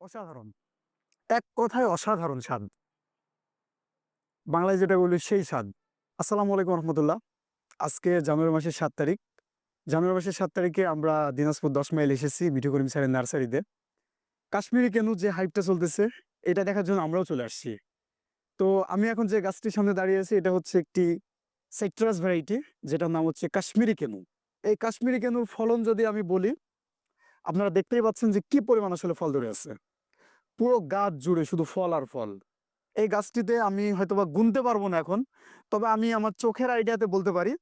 অসাধারণ। এক কথায় অসাধারণ স্বাদ। বাংলায় যেটা বলি সেই স্বাদ। আসসালামু আলাইকুম রহমতুল্লাহ। আজকে জানুয়ারি মাসের সাত তারিখ। জানুয়ারি মাসের সাত তারিখে আমরা দিনাজপুর দশ মাইল এসেছি মিঠু করিম স্যারের নার্সারিতে। কাশ্মীরি কেন যে হাইপটা চলতেছে, এটা দেখার জন্য আমরাও চলে আসছি। তো আমি এখন যে গাছটির সামনে দাঁড়িয়ে আছি, এটা হচ্ছে একটি সাইট্রাস ভ্যারাইটি যেটার নাম হচ্ছে কাশ্মীরি কেনু। এই কাশ্মীরি কেনুর ফলন যদি আমি বলি, আপনারা দেখতেই পাচ্ছেন যে কি পরিমাণ আসলে ফল ধরে আছে। পুরো গাছ জুড়ে শুধু ফল আর ফল। এই গাছটিতে আমি হয়তোবা গুনতে পারব না এখন, তবে আমি আমার চোখের আইডিয়াতে বলতে পারি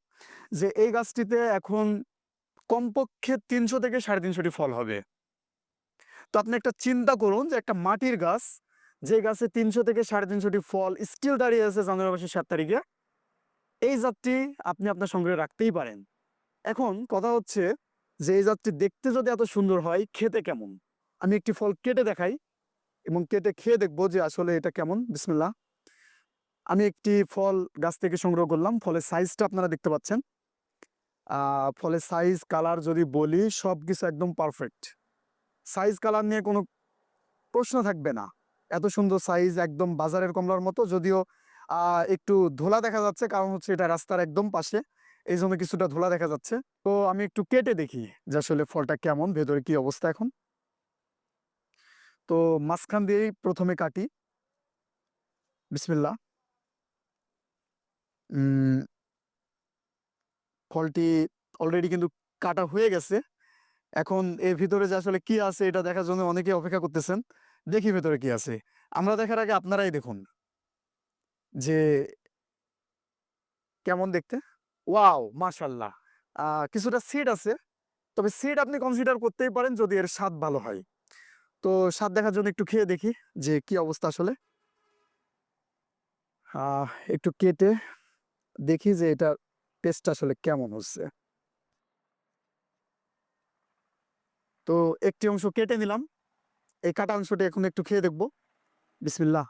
যে এই গাছটিতে এখন কমপক্ষে তিনশো থেকে সাড়ে তিনশোটি ফল হবে। তো আপনি একটা চিন্তা করুন যে একটা মাটির গাছ, যে গাছে তিনশো থেকে সাড়ে তিনশোটি ফল স্টিল দাঁড়িয়ে আছে জানুয়ারি মাসের সাত তারিখে, এই জাতটি আপনি আপনার সংগ্রহে রাখতেই পারেন। এখন কথা হচ্ছে যে এই জাতটি দেখতে যদি এত সুন্দর হয়, খেতে কেমন? আমি একটি ফল কেটে দেখাই। এবং কেটে খেয়ে দেখব যে আসলে এটা কেমন। বিসমিল্লাহ। আমি একটি ফল গাছ থেকে সংগ্রহ করলাম। ফলের সাইজটা আপনারা দেখতে পাচ্ছেন। ফলের সাইজ কালার যদি বলি সব কিছু একদম পারফেক্ট সাইজ কালার নিয়ে কোনো প্রশ্ন থাকবে না। এত সুন্দর সাইজ একদম বাজারের কমলার মতো। যদিও একটু ধোলা দেখা যাচ্ছে, কারণ হচ্ছে এটা রাস্তার একদম পাশে। এই জন্য কিছুটা ধোলা দেখা যাচ্ছে। তো আমি একটু কেটে দেখি যে আসলে ফলটা কেমন, ভেতরে কি অবস্থা এখন। তো মাঝখান দিয়েই প্রথমে কাটি। বিসমিল্লাহ। উম, ফলটি অলরেডি কিন্তু কাটা হয়ে গেছে। এখন এর ভিতরে যে আসলে কি আছে এটা দেখার জন্য অনেকে অপেক্ষা করতেছেন। দেখি ভেতরে কি আছে। আমরা দেখার আগে আপনারাই দেখুন। যে কেমন দেখতে? ওয়াও মাশাল্লাহ কিছুটা সিড আছে। তবে সিড আপনি কনসিডার করতেই পারেন যদি এর স্বাদ ভালো হয়। তো স্বাদ দেখার জন্য একটু খেয়ে দেখি যে কি অবস্থা আসলে। একটু কেটে দেখি যে এটা টেস্ট আসলে কেমন হচ্ছে। তো একটি অংশ কেটে নিলাম, এই কাটা অংশটা এখন একটু খেয়ে দেখব। বিসমিল্লাহ।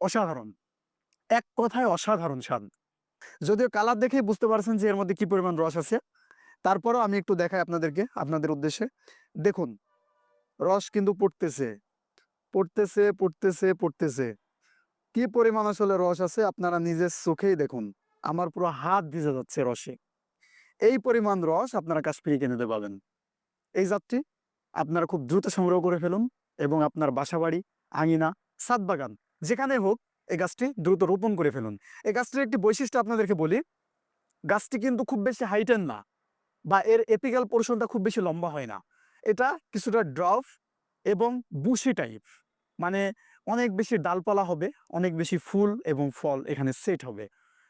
অসাধারণ। এক কথায় অসাধারণ স্বাদ। যদিও কালার দেখেই বুঝতে পারছেন যে এর মধ্যে কি পরিমাণ রস আছে। তারপরও আমি একটু দেখাই আপনাদেরকে, আপনাদের উদ্দেশ্যে। দেখুন, রস কিন্তু পড়তেছে। পড়তেছে পড়তেছে পড়তেছে। কি পরিমাণ আসলে রস আছে আপনারা নিজের চোখেই দেখুন। আমার পুরো হাত ভিজে যাচ্ছে রসে। এই পরিমাণ রস আপনারা কাশ্মীরি কিনে পাবেন এই জাতটি আপনারা খুব দ্রুত সংগ্রহ করে ফেলুন এবং আপনার বাসাবাড়ি, আঙিনা সাত বাগান যেখানে হোক এই গাছটি দ্রুত রোপণ করে ফেলুন। এই গাছটির একটি বৈশিষ্ট্য আপনাদেরকে বলি, গাছটি কিন্তু খুব বেশি হাইটেন না বা এর এপিক্যাল পোর্শনটা খুব বেশি লম্বা হয় না। এটা কিছুটা ড্রফ এবং বুশি টাইপ মানে অনেক বেশি ডালপালা হবে, অনেক বেশি ফুল এবং ফল এখানে সেট হবে।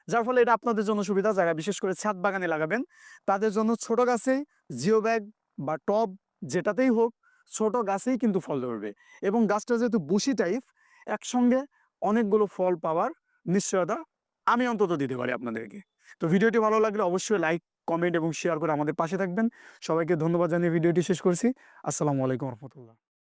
যার ফলে এটা আপনাদের জন্য সুবিধা, যারা বিশেষ করে ছাদ বাগানে লাগাবেন, তাদের জন্য ছোট গাছেই জিও ব্যাগ বা টব যেটাতেই হোক, ছোট গাছেই কিন্তু ফল ধরবে। এবং গাছটা যেহেতু বুশি টাইপ একসঙ্গে অনেকগুলো ফল পাওয়ার নিশ্চয়তা আমি অন্তত দিতে পারি আপনাদেরকে। তো ভিডিওটি ভালো লাগলে অবশ্যই লাইক কমেন্ট এবং শেয়ার করে আমাদের পাশে থাকবেন। সবাইকে ধন্যবাদ জানিয়ে ভিডিওটি শেষ করছি। আসসালামু আলাইকুম রহমতুল্লাহ।